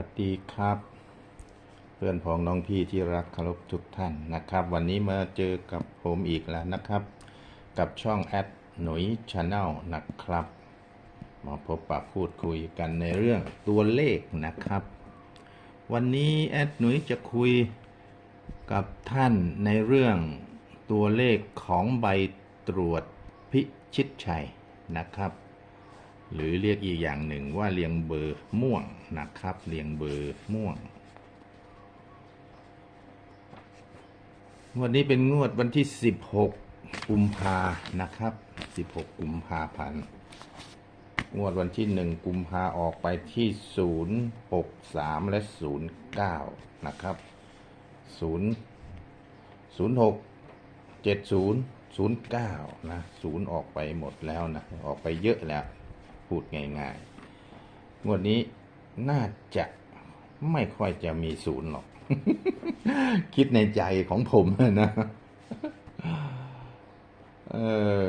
วัสดีครับ เพื่อนพ้องน้องพี่ที่รักเคารพทุกท่านนะครับ วันนี้มาเจอกับผมอีกแล้วนะครับ กับช่องแอดหนุยชาแนลนะครับ มาพบปะพูดคุยกันในเรื่องตัวเลขนะครับ วันนี้แอดหนุยจะคุยกับท่านในเรื่องตัวเลขของใบตรวจพิชิตชัยนะครับ หรือเรียกอีกอย่างหนึ่งว่าเรียงเบอร์ม่วงนะครับ เรียงเบอร์ม่วงงวดนี้เป็นงวดวันที่ 16 กุมภานะครับ 16 กุมภาพันธ์งวดวันที่ 1 กุมภาออกไปที่ 063 และ 09 นะครับ 0 06 70 09 นะ 0 ออกไปหมดแล้วนะ ออกไปเยอะแล้ว พูดง่ายๆ งวดนี้น่าจะไม่ค่อยจะมีศูนย์หรอก คิดในใจของผมนะเออ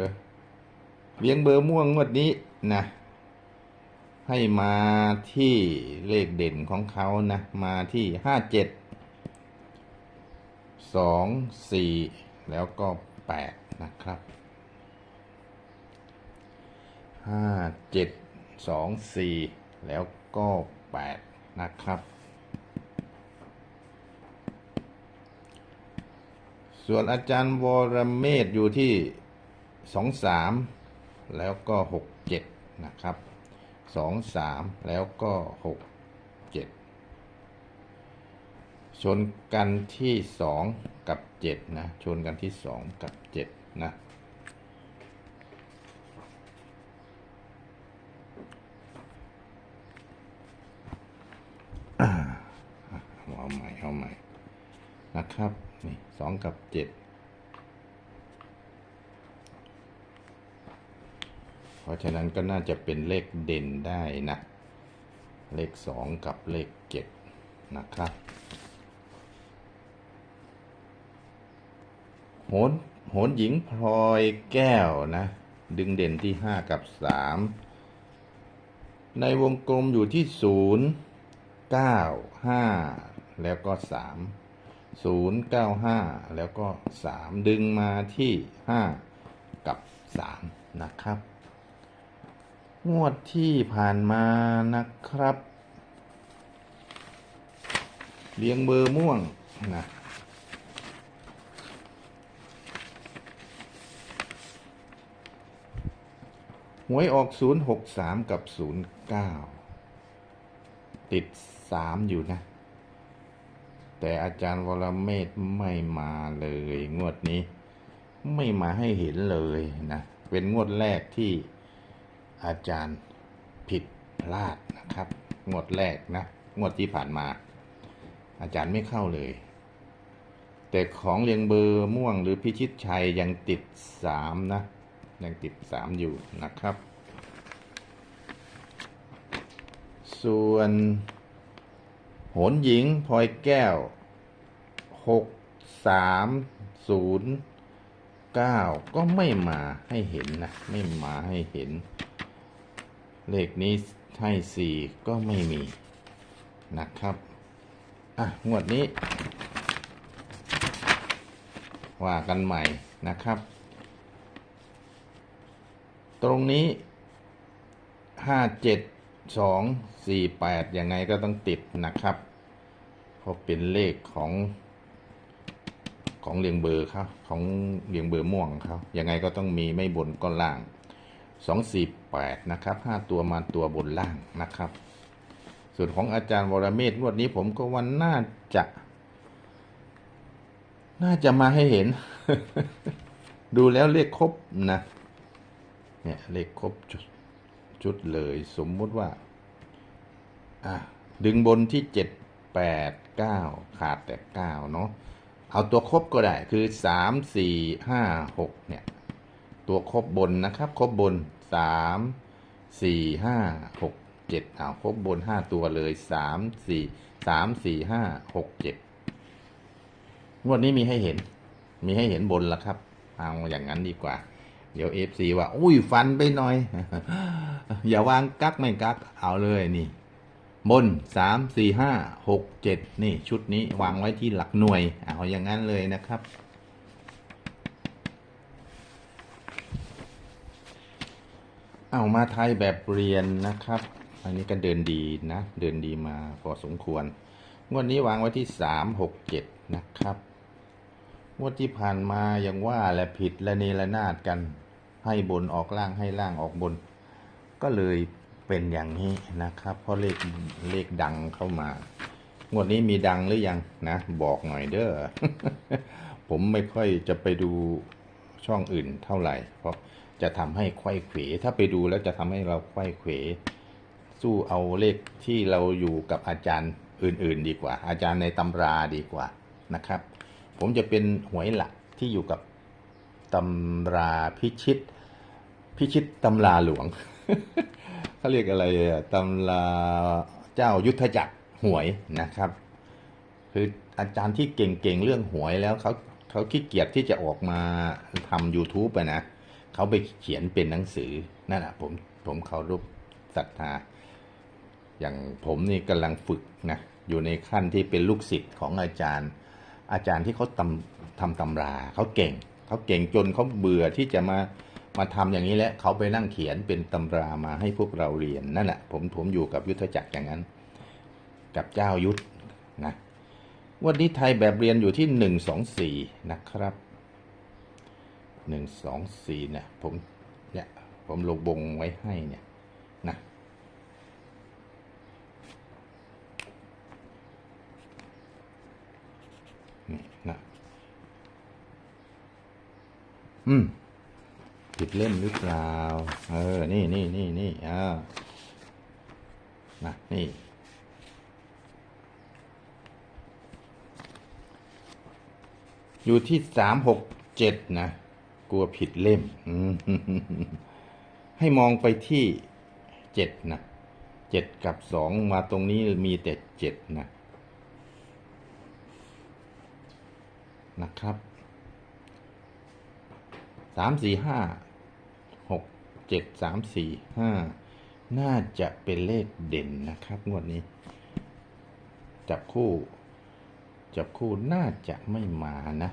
เลี้ยงเบอร์ม่วงงวดนี้นะให้มาที่เลขเด่นของเขานะ มาที่ห้าเจ็ดสองสี่แล้วก็แปดนะครับ ห้าเจ็ดสองสี่แล้วก็แปดนะครับ ส่วนอาจารย์วรเมธอยู่ที่สองสามแล้วก็หกเจ็ดนะครับสองสามแล้วก็หกเจ็ดชนกันที่สองกับเจ็ดนะ ชนกันที่สองกับเจ็ดนะ เอาใหม่นะครับนี่สองกับเจ็ดเพราะฉะนั้นก็น่าจะเป็นเลขเด่นได้นะ เลขสองกับเลขเจ็ดนะครับโหนโหนหญิงพลอยแก้วนะ ดึงเด่นที่ห้ากับสามในวงกลมอยู่ที่ศูนย์เก้าห้า แล้วก็สามศูนย์เก้าห้าแล้วก็สามดึงมาที่ห้ากับสามนะครับ งวดที่ผ่านมานะครับเรียงเบอร์ม่วงนะหวยออกศูนย์หกสามกับศูนย์เก้าติดสามอยู่นะ แต่อาจารย์วรเมธไม่มาเลย งวดนี้ ไม่มาให้เห็นเลยนะเป็นงวดแรกที่อาจารย์ผิดพลาดนะครับ งวดแรกนะ งวดที่ผ่านมา อาจารย์ไม่เข้าเลย แต่ของเรียงเบอร์ม่วงหรือพิชิตชัยยังติดสามนะ ยังติดสามอยู่นะครับ ส่วน หนหญิงพลอยแก้วหกสามศูนย์เก้าก็ไม่มาให้เห็นนะ ไม่มาให้เห็น เลขนี้ให้สี่ก็ไม่มีนะครับ อะ งวดนี้ ว่ากันใหม่นะครับ ตรงนี้ห้าเจ็ด สองสี่แปดยังไงก็ต้องติดนะครับ เพราะเป็นเลขของของเรียงเบอร์เขาของเรียงเบอร์ม่วงเขายังไงก็ต้องมีไม่บนก็ล่างสองสี่แปดนะครับห้าตัวมาตัวบนล่างนะครับ ส่วนของอาจารย์วรเมธงวดนี้ผมก็ว่าน่าจะ น่าจะมาให้เห็น ดูแล้วเลขครบนะ เนี่ยเลขครบ ชุดเลยสมมุติว่าอะดึงบนที่เจ็ดแปดเก้าขาดแต่เก้าเนาะเอาตัวครบก็ได้คือสามสี่ห้าหกเนี่ย ตัวครบบนนะครับครบบนสามสี่ห้าหกเจ็ดเอาครบบนห้าตัวเลยสามสี่สามสี่ห้าหกเจ็ดงวดนี้มีให้เห็น มีให้เห็นบนแล้วครับ เอาอย่างนั้นดีกว่า เดี๋ยวเอฟซีว่า อุ้ยฟันไปหน่อย อย่าวางกักไม่กักเอาเลยนี่ บนสามสี่ห้าหกเจ็ดนี่ชุดนี้วางไว้ที่หลักหน่วย เอาอย่างนั้นเลยนะครับ เอามาไทยแบบเรียนนะครับ อันนี้ก็เดินดีนะ เดินดีมาพอสมควรงวดนี้วางไว้ที่สามหกเจ็ดนะครับ งวดที่ผ่านมายังว่าและผิดและเนระนาดกันให้บนออกล่างให้ล่างออกบน ก็เลยเป็นอย่างนี้นะครับ เพราะเลขเลขดังเข้ามางวดนี้มีดังหรือยังนะ บอกหน่อยเด้อผมไม่ค่อยจะไปดูช่องอื่นเท่าไหร่ เพราะจะทำให้ไขว้เขวถ้าไปดูแล้วจะทำให้เราไขว้เขวสู้เอาเลขที่เราอยู่กับอาจารย์อื่น ๆ ดีกว่า อาจารย์ในตำราดีกว่านะครับ ผมจะเป็นหวยหลักที่อยู่กับตำราพิชิต พิชิตตำราหลวง เขาเรียกอะไรตำราเจ้ายุทธจักรหวยนะครับ คืออาจารย์ที่เก่งๆเรื่องหวยแล้วเขาเขาขี้เกียจที่จะออกมาทำ YouTube ไปนะเขาไปเขียนเป็นหนังสือนั่นแหะผมผมเคารพศรัทธา อย่างผมนี่กำลังฝึกนะอยู่ในขั้นที่เป็นลูกศิษย์ของอาจารย์ อาจารย์ที่เขาทำทำตำราเขาเก่งเขาเก่งจนเขาเบื่อที่จะมา มาทำอย่างนี้แล้วเขาไปนั่งเขียนเป็นตำรามาให้พวกเราเรียนนั่นแหละผมผมอยู่กับยุทธจักรอย่างนั้น กับเจ้ายุทธนะวันนี้ไทยแบบเรียนอยู่ที่หนึ่งสองสี่นะครับหนึ่งสองสี่เนี่ยผมเนี่ยผมลงบงไว้ให้เนี่ยนะนี่นะอืม ผิดเล่มหรือเปล่า เออ นี่นี่นี่นี่อ่านะนี่ อยู่ที่สามหกเจ็ดนะ กลัวผิดเล่ม ให้มองไปที่เจ็ดนะเจ็ดกับสองมาตรงนี้มีแต่เจ็ดนะ นะครับสามสี่ห้า เจ็ดสามสี่ห้าน่าจะเป็นเลขเด่นนะครับงวดนี้ จับคู่ จับคู่น่าจะไม่มานะ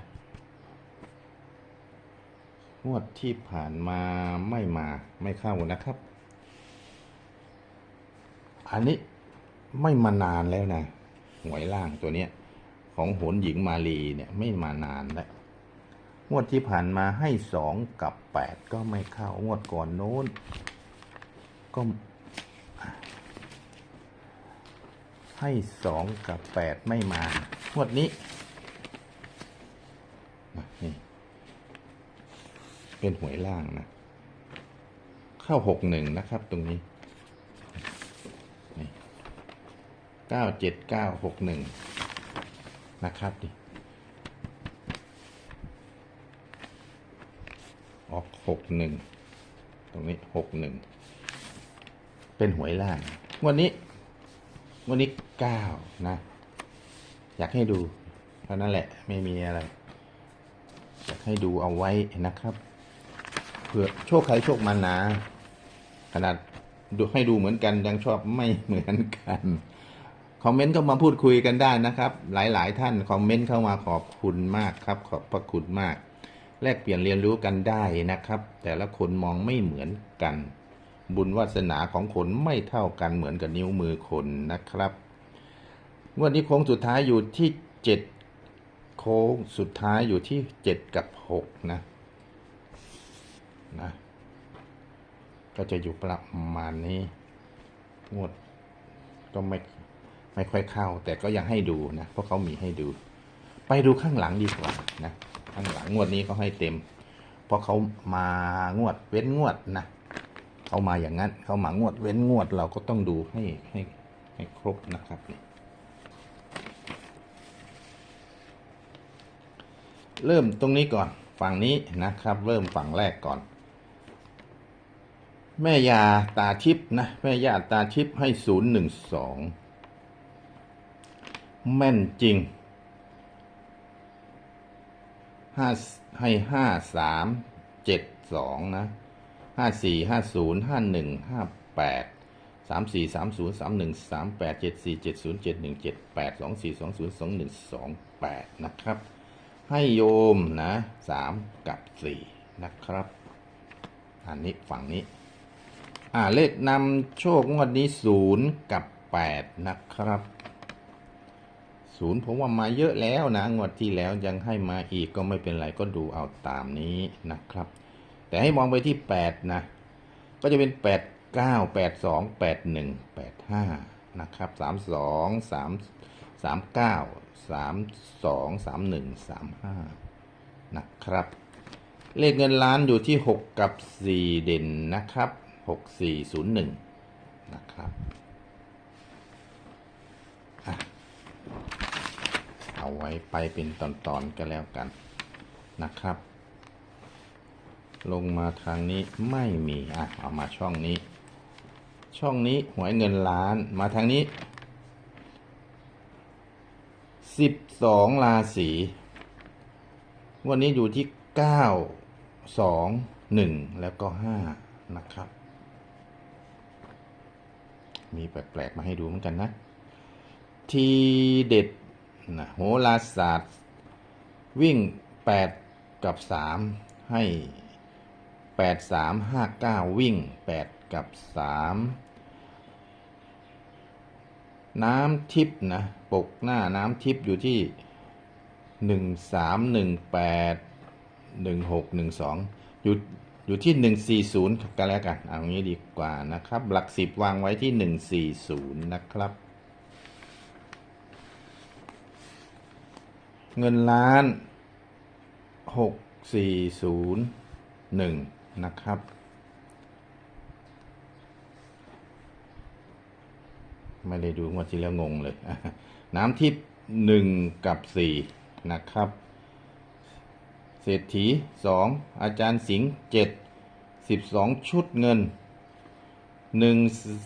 งวดที่ผ่านมาไม่มาไม่เข้านะครับ อันนี้ไม่มานานแล้วนะหวยล่างตัวเนี้ย ของโหนหญิงมาลีเนี่ยไม่มานานแล้ว งวดที่ผ่านมาให้สองกับแปดก็ไม่เข้างวดก่อนโน้น ก็ ให้สองกับแปดไม่มางวดนี้นี่เป็นหวยล่างนะ เข้าหกหนึ่งนะครับตรงนี้เก้าเจ็ดเก้าหกหนึ่งนะครับดิ ออกหกหนึ่งตรงนี้หกหนึ่งเป็นหวยล่างวันนี้ วันนี้เก้านะ อยากให้ดูเท่านั้นแหละไม่มีอะไร อยากให้ดูเอาไว้นะครับเผื่อโชคใครโชคมันนะขนาดดูให้ดูเหมือนกันยังชอบไม่เหมือนกันคอมเมนต์เข้ามาพูดคุยกันได้นะครับ หลาย ๆ ท่านคอมเมนต์เข้ามาขอบคุณมากครับ ขอบพระคุณมาก แลกเปลี่ยนเรียนรู้กันได้นะครับ แต่ละคนมองไม่เหมือนกัน บุญวาสนาของคนไม่เท่ากันเหมือนกับนิ้วมือคนนะครับงวันนี้โค้งสุดท้ายอยู่ที่เจ็ดโค้งสุดท้ายอยู่ที่เจ็ดกับหกนะนะก็จะอยู่ประมาณนี้งวดก็ไม่ไม่ค่อยเข้า แต่ก็ยังให้ดูนะ เพราะเขามีให้ดู ไปดูข้างหลังดีกว่านะ ข้างหลังงวดนี้เขาให้เต็ม เพราะเขามางวดเว้นงวดนะเขามาอย่างนั้นเขามางวดเว้นงวดเราก็ต้องดูให้ให้ให้ครบนะครับเริ่มตรงนี้ก่อนฝั่งนี้นะครับ เริ่มฝั่งแรกก่อน แม่ยาตาทิพนะ แม่ยาตาทิพให้ศูนย์หนึ่งสองแม่นจริง ห้าให้ห้าสามเจ็ดสองนะห้าสี่ห้าศูนย์ห้าหนึ่งห้าแปดสามสี่สามศูนย์สามหนึ่งสามแปดเจ็ดสี่เจ็ดศูนย์เจ็ดหนึ่งเจ็ดแปดสองสี่สองศูนย์สองหนึ่งสองแปดนะครับ ให้โยมนะสามกับสี่นะครับอันนี้ฝั่งนี้ อ่าเลขนำโชคงวดนี้ศูนย์กับแปดนะครับ ศูนย์ผมว่ามาเยอะแล้วนะงวดที่แล้วยังให้มาอีกก็ไม่เป็นไรก็ดูเอาตามนี้นะครับ แต่ให้มองไปที่แปดนะ ก็จะเป็นแปดเก้าแปดสองแปดหนึ่งแปดห้านะครับสามสองสามสามเก้าสามสองสามหนึ่งสามห้านะครับ เลขเงินล้านอยู่ที่หกกับสี่เด่นนะครับหกสี่ศูนย์หนึ่งนะครับอะเอา ไว้ไปเป็นตอนๆก็แล้วกันนะครับ ลงมาทางนี้ไม่มีอะเอามาช่องนี้ ช่องนี้หวยเงินล้านมาทางนี้สิบสองราศีวันนี้อยู่ที่เก้าสองหนึ่งแล้วก็ห้านะครับ มีแปลกๆมาให้ดูเหมือนกันนะ ทีเด็ด นะโหราศาสตร์ วิ่งแปดกับสามให้แปดสามห้าเก้าวิ่งแปดกับสามน้ำทิพย์นะ ปกหน้าน้ำทิพย์อยู่ที่หนึ่งสามหนึ่งแปดอยู่อยู่ที่หนึ่งสี่ศูนย์กันแล้วกัน เอางี้ดีกว่านะครับ หลักสิบวางไว้ที่หนึ่งสี่ศูนย์นะครับ เงินล้านหกสี่ศูนย์หนึ่งนะครับ ไม่ได้ดูงวดที่แล้วงงเลย น้ำทิพย์หนึ่งกับสี่นะครับ เศรษฐีสองอาจารย์สิงห์เจ็ดสิบสองชุดเงิน หนึ่ง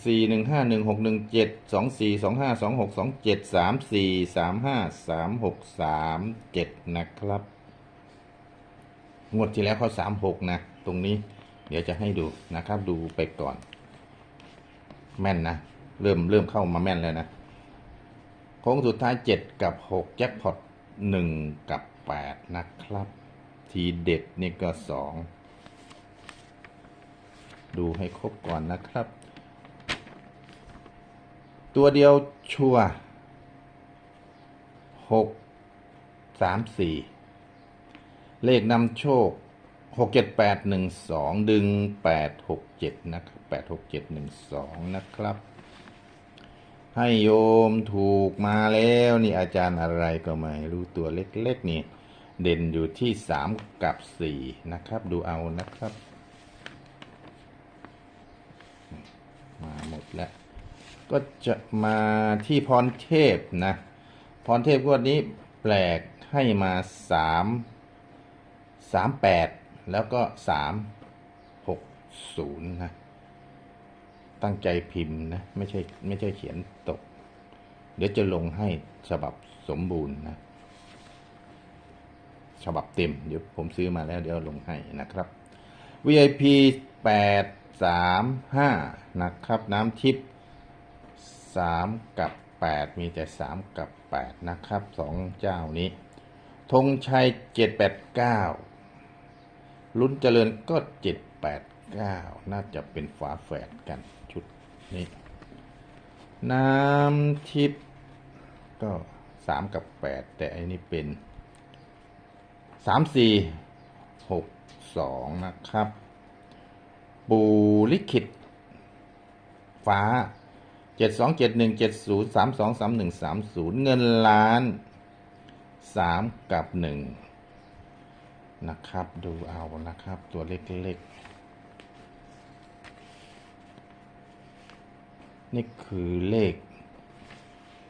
สี่หนึ่งห้าหนึ่งหกหนึ่งเจ็ดสองสี่สองห้าสองหกสองเจ็ดสามสี่สามห้าสามหกสามเจ็ดนะครับ งวดที่แล้วเขาสามหกนะ ตรงนี้ เดี๋ยวจะให้ดูนะครับ ดูไปก่อน แม่นนะ เริ่มเริ่มเข้ามาแม่นแล้วนะโค้งสุดท้ายเจ็ดกับหกแจ็คพอตหนึ่งกับแปดนะครับ ทีเด็ดนี่ก็สองดูให้ครบก่อนนะครับ ตัวเดียวชัวหกสามสี่เลขนำโชคหกเจ็ดแปดหนึ่งสองดึงแปดหกเจ็ดนะครับแปดหกเจ็ดหนึ่งสองนะครับ ให้โยมถูกมาแล้วนี่อาจารย์อะไรก็ไม่รู้ตัวเล็กๆนี่เด่นอยู่ที่สามกับสี่นะครับ ดูเอานะครับ มาหมดแล้ว ก็จะมาที่พรเทพนะ พรเทพงวันนี้แปลกให้มาสามสามแปดแล้วก็สามหกศูนย์นะ ตั้งใจพิมพ์นะ ไม่ใช่ไม่ใช่เขียนตก เดี๋ยวจะลงให้ฉบับสมบูรณ์นะ ฉบับเต็ม เดี๋ยวผมซื้อมาแล้วเดี๋ยวลงให้นะครับ VIP แปดสามห้านะครับ น้ำทิพย์ สามกับแปดมีแต่สามกับแปดนะครับสองเจ้านี้ธงชัยเจ็ดแปดเก้าลุ้นเจริญก็เจ็ดแปดเก้าน่าจะเป็นฝาแฝดกันชุดนี้ น้ำทิพย์ก็สามกับแปดแต่อันนี้เป็นสามสี่หกสองนะครับ ปูลิขิตฟ้า เจ็ดสองเจ็ดหนึ่งเจ็ดศูนย์สามสองสามหนึ่งสามศูนย์เงินล้านสามกับหนึ่งนะครับ ดูเอานะครับ ตัวเล็กๆ นี่คือเลข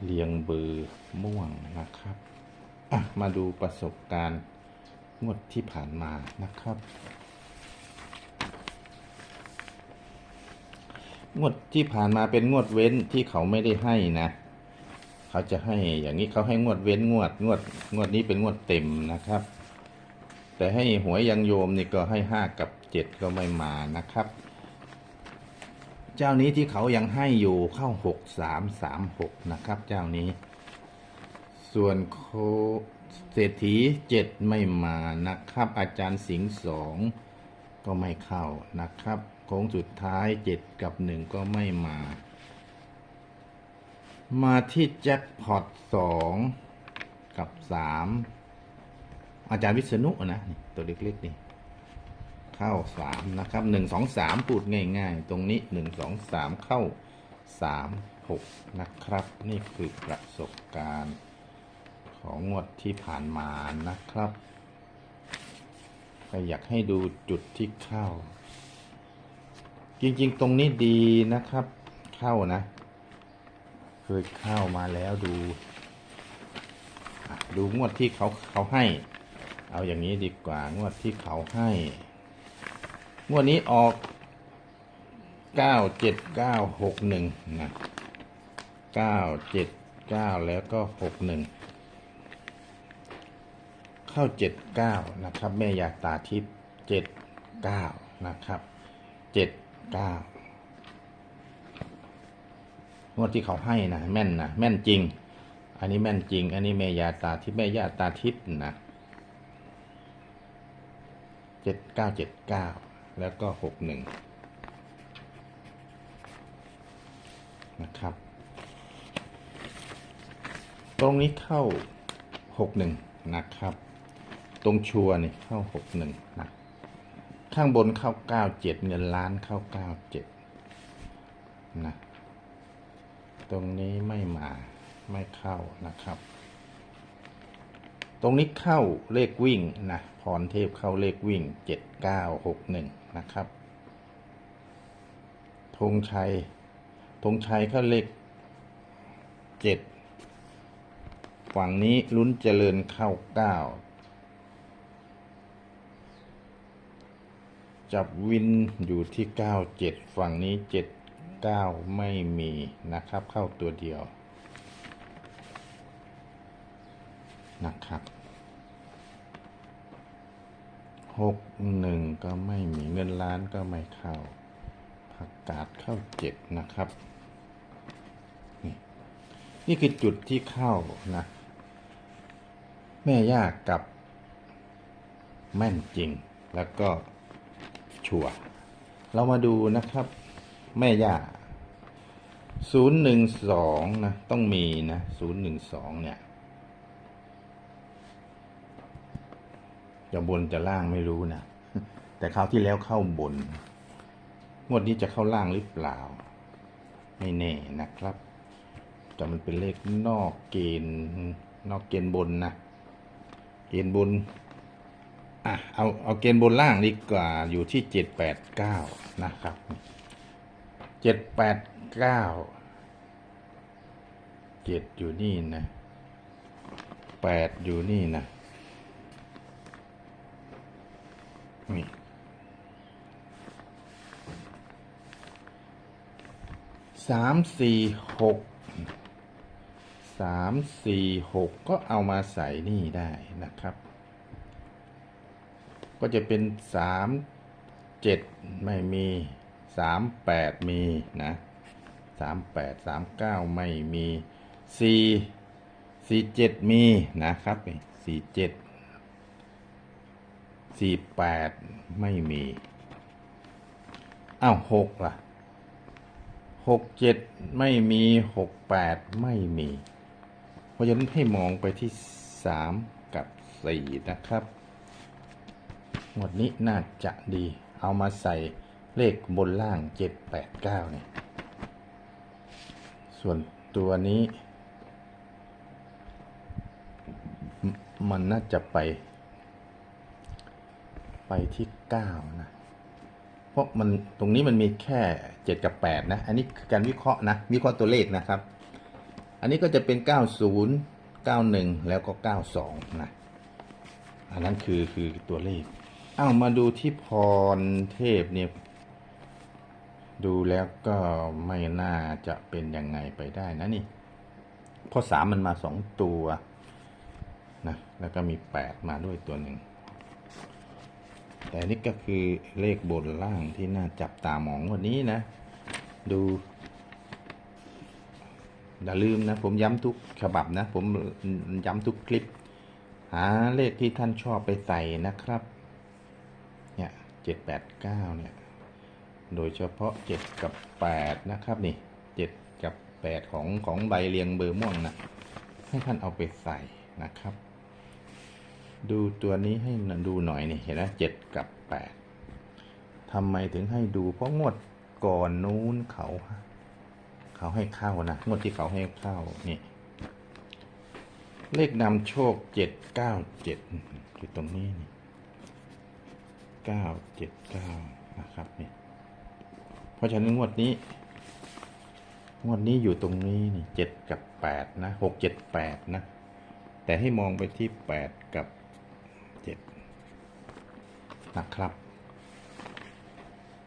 เรียงเบอร์ม่วงนะครับ มาดูประสบการณ์งวดที่ผ่านมานะครับ งวดที่ผ่านมาเป็นงวดเว้นที่เขาไม่ได้ให้นะ เขาจะให้อย่างนี้เขาให้งวดเว้นงวดงวดงวดนี้เป็นงวดเต็มนะครับ แต่ให้หวยยังโยมนี่ก็ให้ห้ากับเจ็ดก็ไม่มานะครับ เจ้านี้ที่เขายังให้อยู่เข้าหกสามสามหกนะครับ เจ้านี้ ส่วนโคเศรษฐีเจ็ดไม่มานะครับ อาจารย์สิงห์สองก็ไม่เข้านะครับ โค้งสุดท้ายเจ็ดกับหนึ่งก็ไม่มา มาที่แจ็คพอตสองกับสามอาจารย์วิษณุนะนี่ตัวเล็กๆนี่เข้าสามนะครับหนึ่งสองสามพูดง่าย ๆ ตรงนี้หนึ่งสองสามเข้าสามหกนะครับ นี่คือประสบการณ์ของงวดที่ผ่านมานะครับก็อยากให้ดูจุดที่เข้า จริง ๆ ตรงนี้ดีนะครับ เข้านะ เคยเข้ามาแล้วดู ดูงวดที่เขาเขาให้ เอาอย่างนี้ดีกว่างวดที่เขาให้ งวดนี้ออกเก้าเจ็ดเก้าหกหนึ่งนะเก้าเจ็ดเก้าแล้วก็หกหนึ่งเข้าเจ็ดเก้านะครับ แม่ยาตาทิพย์เจ็ดเก้านะครับเจ็ด เก้างวดที่เขาให้นะแม่นนะแม่นจริง อันนี้แม่นจริง อันนี้แม่ยาตาทิพย์แม่ยาตาทิพย์นะเจ็ดเก้าเจ็ดเก้าแล้วก็หกหนึ่งนะครับ ตรงนี้เข้าหกหนึ่งนะครับ ตรงชัวร์นี่เข้าหกหนึ่งนะ ข้างบนเข้าเก้าเจ็ดเงินล้านเข้าเก้าเจ็ดนะตรงนี้ไม่มาไม่เข้านะครับ ตรงนี้เข้าเลขวิ่งนะพรเทพเข้าเลขวิ่งเจ็ดเก้าหกหนึ่งนะครับธงชัยธงชัยเข้าเลขเจ็ดฝั่งนี้ลุ้นเจริญเข้าเก้า จับวินอยู่ที่เก้าเจ็ดฝั่งนี้เจ็ดเก้าไม่มีนะครับ เข้าตัวเดียวนะครับหกหนึ่งก็ไม่มีเงินล้านก็ไม่เข้าผักกาดเข้าเจ็ดนะครับ นี่นี่คือจุดที่เข้านะแม่ยากกับแม่นจริงแล้วก็ ชัวเรามาดูนะครับ แม่ย่าศูนย์หนึ่งสองนะ ต้องมีนะศูนย์หนึ่งสองเนี่ยจะบนจะล่างไม่รู้นะ แต่คราวที่แล้วเข้าบน งวดนี้จะเข้าล่างหรือเปล่า ไม่แน่นะครับ แต่มันเป็นเลขนอกเกณฑ์นอกเกณฑ์บนนะ เกณฑ์บน อะเอาเอาเกณฑ์บนล่างดีกว่าอยู่ที่เจ็ดแปดเก้านะครับเจ็ดแปดเก้าเจ็ดอยู่นี่นะแปดอยู่นี่นะนี่สามสี่หกสามสี่หกก็เอามาใส่นี่ได้นะครับ ก็จะเป็นสามเจ็ดไม่มีสามแปดมีนะสามแปดสามเก้าไม่มีสี่สี่เจ็ดมีนะครับสี่เจ็ดสี่แปดไม่มีอ้าวหกล่ะหกเจ็ดไม่มีหกแปดไม่มี เพราะฉะนั้นให้มองไปที่สามกับสี่นะครับ หมวดนี้น่าจะดี เอามาใส่เลขบนล่างเจ็ดแปดเก้าเนี่ย ส่วนตัวนี้ มันน่าจะไป ไปที่เก้านะ เพราะมันตรงนี้มันมีแค่เจ็ดกับแปดนะ อันนี้คือการวิเคราะห์นะ วิเคราะห์ตัวเลขนะครับ อันนี้ก็จะเป็นเก้าศูนย์เก้าหนึ่งแล้วก็เก้าสองนะอันนั้นคือคือตัวเลข อ้าวมาดูที่พรเทพเนี่ย ดูแล้วก็ไม่น่าจะเป็นยังไงไปได้นะนี่พราะสามมันมาสองตัวนะแล้วก็มีแปดมาด้วยตัวหนึ่ง แต่นี่ก็คือเลขบนล่างที่น่าจับตามองวันนี้นะ ดูอย่าลืมนะ ผมย้ำทุกฉบับนะ ผมย้ำทุกคลิป หาเลขที่ท่านชอบไปใส่นะครับ เนี่ยเจ็ดแปดเก้าเนี่ยโดยเฉพาะเจ็ดกับแปดนะครับนี่เจ็ดกับแปดของของใบเรียงเบอร์ม่วงนะให้ท่านเอาไปใส่นะครับ ดูตัวนี้ให้ดูหน่อยนี่เห็นไหมเจ็ดกับแปดทำไมถึงให้ดูเพราะงวดก่อนนู้นเขา เขาให้เข้านะงวดที่เขาให้เข้านี่ เลขนำโชคเจ็ดเก้าเจ็ดอยู่ตรงนี้นี่ เก้าเจ็ดเก้านะครับนี่เพราะฉะนั้นงวดนี้ งวดนี้อยู่ตรงนี้นี่เจ็ดกับแปดนะหกเจ็ดแปดนะ แต่ให้มองไปที่แปดกับเจ็ดนะครับ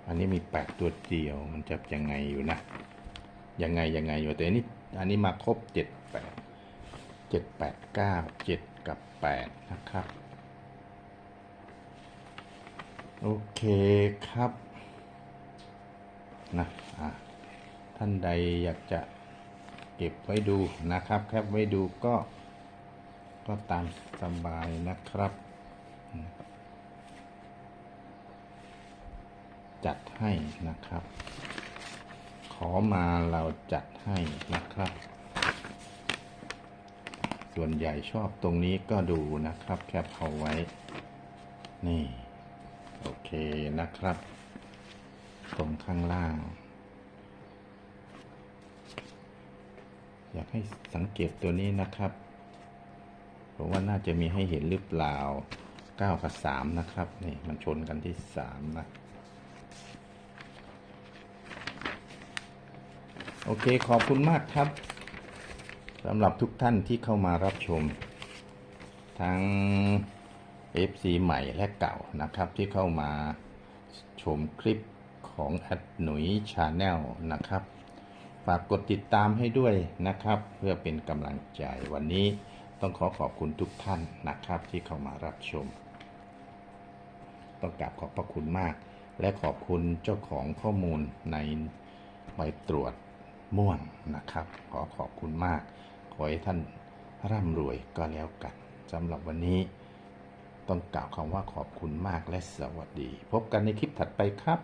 อันนี้มีแปดตัวเดียวมันจะยังไงอยู่นะ ยังไงยังไงอยู่แต่อันนี้อันนี้มาครบเจ็ดแปดเจ็ดแปดเก้าเจ็ดกับแปดนะครับ โอเคครับนะะท่านใดอยากจะเก็บไว้ดูนะครับ แคปไว้ดูก็ก็ตามสบายนะครับ จัดให้นะครับ ขอมาเราจัดให้นะครับ ส่วนใหญ่ชอบตรงนี้ก็ดูนะครับ แคปเอาไว้ นี่ โอเคนะครับ ตรงข้างล่าง อยากให้สังเกตตัวนี้นะครับผมว่าน่าจะมีให้เห็นหรือเปล่า 9 กับ 3 นะครับ นี่ มันชนกันที่ 3 นะ โอเคขอบคุณมากครับสำหรับทุกท่านที่เข้ามารับชม ทั้ง FC ใหม่และเก่านะครับที่เข้ามาชมคลิปของแอดหนุยชาแนลนะครับ ฝากกดติดตามให้ด้วยนะครับ เพื่อเป็นกำลังใจวันนี้ต้องขอขอบคุณทุกท่านนะครับที่เข้ามารับชม ต้องกราบขอบพระคุณมาก และขอบคุณเจ้าของข้อมูลในใบตรวจม่วงนะครับ ขอขอบคุณมาก ขอให้ท่านร่ำรวยก็แล้วกันสำหรับวันนี้ ต้องกล่าวคำว่าขอบคุณมากและสวัสดี พบกันในคลิปถัดไปครับ